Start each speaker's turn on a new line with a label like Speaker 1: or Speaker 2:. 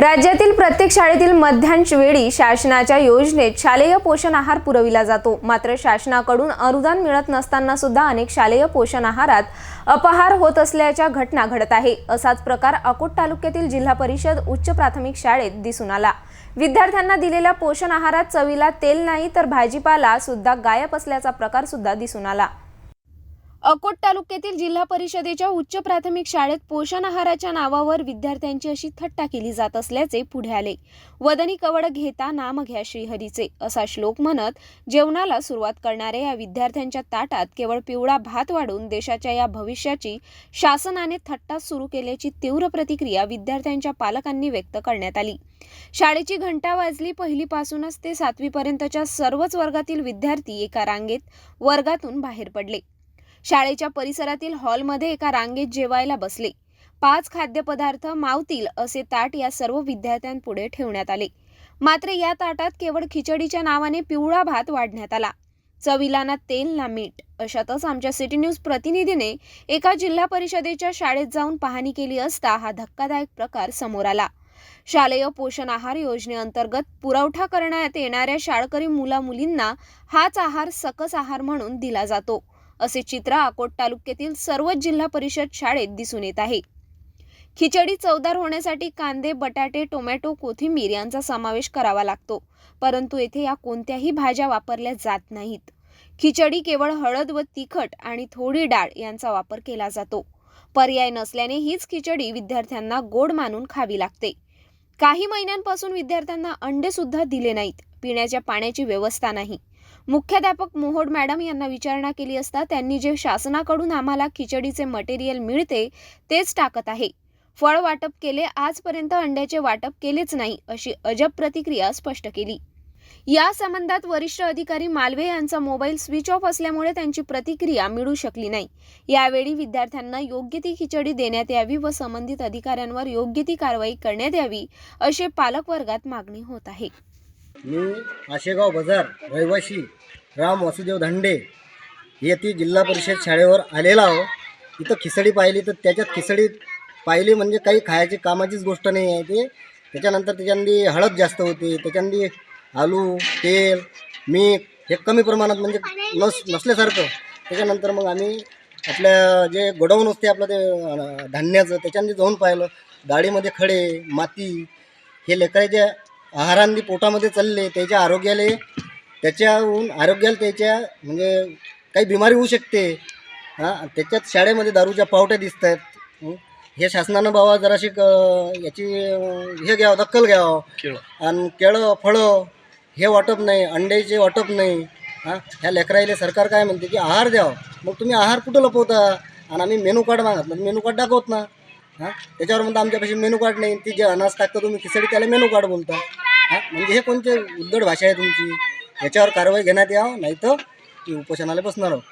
Speaker 1: राज्यातील प्रत्येक शाळेतील मध्यान्ह वेळी शासनाच्या योजनेत शालेय पोषण आहार पुरविला जातो. मात्र शासनाकडून अनुदान मिळत नसताना सुद्धा अनेक शालेय पोषण आहारात अपहार होत असल्याच्या घटना घडत आहे. असाच प्रकार अकोट तालुक्यातील जिल्हा परिषद उच्च प्राथमिक शाळेत दिसून आला. विद्यार्थ्यांना दिलेल्या पोषण आहारात चवीला तेल नाही तर भाजीपाला सुद्धा गायब असल्याचा प्रकार सुद्धा दिसून आला. अकोट तालुक्यातील जिल्हा परिषदेच्या उच्च प्राथमिक शाळेत पोषण आहाराच्या नावावर विद्यार्थ्यांची अशी थट्टा केली जात असल्याचे पुढे आले. वदनी कवड घेता नाम घ्या श्रीहरीचे असा श्लोक म्हणत जेवणाला सुरुवात करणाऱ्या या विद्यार्थ्यांच्या ताटात केवळ पिवळा भात वाढून देशाच्या या भविष्याची शासनाने थट्टा सुरू केल्याची तीव्र प्रतिक्रिया विद्यार्थ्यांच्या पालकांनी व्यक्त करण्यात आली. शाळेची घंटा वाजली पहिलीपासूनच ते सातवीपर्यंतच्या सर्वच वर्गातील विद्यार्थी एका रांगेत वर्गातून बाहेर पडले. शाळेच्या परिसरातील हॉलमध्ये एका रांगेत जेवायला बसले. पाच खाद्यपदार्थ मावतील असे ताट या सर्व विद्यार्थ्यांपुढे ठेवण्यात आले. मात्र या ताटात केवळ खिचडीच्या नावाने पिवळा भात वाढण्यात आला. चवीला ना तेल ना मीठ अशातच आमच्या सिटी न्यूज प्रतिनिधीने एका जिल्हा परिषदेच्या शाळेत जाऊन पाहणी केली असता हा धक्कादायक प्रकार समोर आला. शालेय पोषण आहार योजनेअंतर्गत पुरवठा करण्यात येणाऱ्या शाळकरी मुला मुलींना हाच आहार सकस आहार म्हणून दिला जातो. असे चित्र अकोट तालुक्यातील सर्वच जिल्हा परिषद शाळेत दिसून येत आहे. खिचडी चवदार होण्यासाठी कांदे बटाटे टोमॅटो कोथिंबीर यांचा समावेश करावा लागतो. परंतु येथे या कोणत्याही भाज्या वापरल्या जात नाहीत. खिचडी केवळ हळद व तिखट आणि थोडी डाळ यांचा वापर केला जातो. पर्याय नसल्याने हीच खिचडी विद्यार्थ्यांना गोड मानून खावी लागते. काही महिन्यांपासून विद्यार्थ्यांना अंडे सुद्धा दिले नाहीत. पिण्याच्या पाण्याची व्यवस्था नाही. मुख्याध्यापक मोहोड मॅडम यांना विचारणा केली असता त्यांनी जे शासनाकडून आम्हाला खिचडीचे मटेरियल मिळते तेच टाकत आहे. फळ वाटप केले आजपर्यंत अंड्याचे वाटप केलेच नाही अशी अजब प्रतिक्रिया स्पष्ट केली. या संबंधात वरिष्ठ अधिकारी मालवे यांचा मोबाईल स्विच ऑफ असल्यामुळे त्यांची प्रतिक्रिया मिळू शकली नाही. यावेळी विद्यार्थ्यांना योग्य ती खिचडी देण्यात यावी व संबंधित अधिकाऱ्यांवर योग्य ती कारवाई करण्यात यावी असे पालक वर्गात मागणी होत आहे.
Speaker 2: मी आशेगाव बाजार रहिवाशी राम वासुदेव धांडे येथे जिल्हा परिषद शाळेवर आलेला आहो. इथं खिचडी पाहिली तर त्याच्यात खिचडी पाहिली म्हणजे काही खायची कामाचीच गोष्ट नाही आहे ते. त्याच्यानंतर त्याच्यामध्ये हळद जास्त होते त्याच्यामध्ये आलू तेल मीठ हे कमी प्रमाणात म्हणजे नस नसल्यासारखं. त्याच्यानंतर मग आम्ही आपल्या जे गोडाऊन असते आपलं ते धान्याचं त्याच्यामध्ये जाऊन पाहिलं. गाडीमध्ये खडे माती हे लेकराच्या आहारांनी पोटामध्ये चालले त्याच्या आरोग्याला त्याच्याहून आरोग्याला त्याच्या म्हणजे काही बिमारी होऊ शकते. हां त्याच्यात शाळेमध्ये दारूच्या पावट्या दिसत आहेत हे शासनानं बाबा जराशी क- याची हे घ्यावं दखल घ्यावं. आणि केळं फळं हे वाटप नाही अंड्याचे वाटप नाही. हां? ह्या लेकराईले सरकार काय म्हणते की आहार द्यावं मग तुम्ही आहार कुठं लपवता? आणि आम्ही मेनू कार्ड मागितलं. मेनू कार्ड दाखवत ना. हां? त्याच्यावर म्हणता आमच्यापाशी मेनू कार्ड नाही. ती जे अनाज टाकतं तुम्ही खिचडी त्याला मेनू कार्ड बोलता. हां? म्हणजे हे कोणते उद्धड भाषा आहे तुमची? याच्यावर कारवाई घेण्यात यावं नाही तर ती उपोषणाला बसणार आहोत.